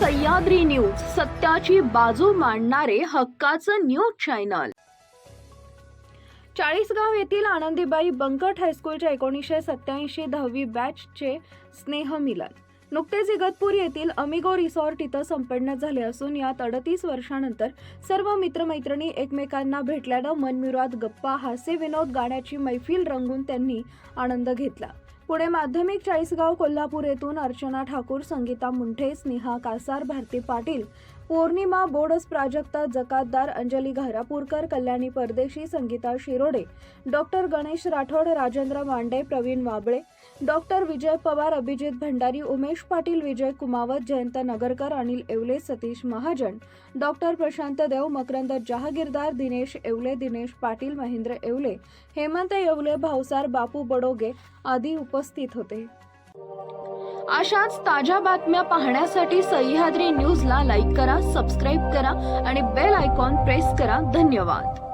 Sahyadri news सत्याची बाजू मांडणारे हक्काचं न्यूज चॅनल. चाळीसगाव येथील आनंदीबाई बंकट हायस्कूलच्या एकोणीसशे सत्याऐंशी दहावी बॅचचे स्नेह मिलन. नुकतेच इगतपूर येथील अमिगो रिसॉर्ट इथं संपन्न झाले असून यात अडतीस वर्षानंतर सर्व मित्रमैत्रिणी एकमेकांना भेटल्यानं मनमिराद गप्पा हास्य विनोद गाण्याची मैफिल रंगून त्यांनी आनंद घेतला. पुणे माध्यमिक चाळीसगाव कोल्हापूर येथून अर्चना ठाकूर संगीता मुंठे स्नेहा कासार भारती पाटील पौर्णिमा Bodas Prajakta Jakatdar Anjali Gharapurkar Kalyani Pardeshi Sangeeta Shirode doctor Ganesh Rathod Rajendra Mande Pravin Wable doctor Vijay Pawar Abhijit Bhandari Umesh Patil Vijay Kumawat Jayant Nagarkar Anil Yevle Satish Mahajan doctor Prashant Dev Makarand Jahagirdar Dinesh Yevle Dinesh Patil Mahendra Yevle Hemant Yevle Bhavsar Bapu Badoge आदी उपस्थित होते. अशाच ताज्या बातम्या पाहण्यासाठी सह्याद्री न्यूजला like करा subscribe करा आणि बेल आयकॉन प्रेस करा. धन्यवाद.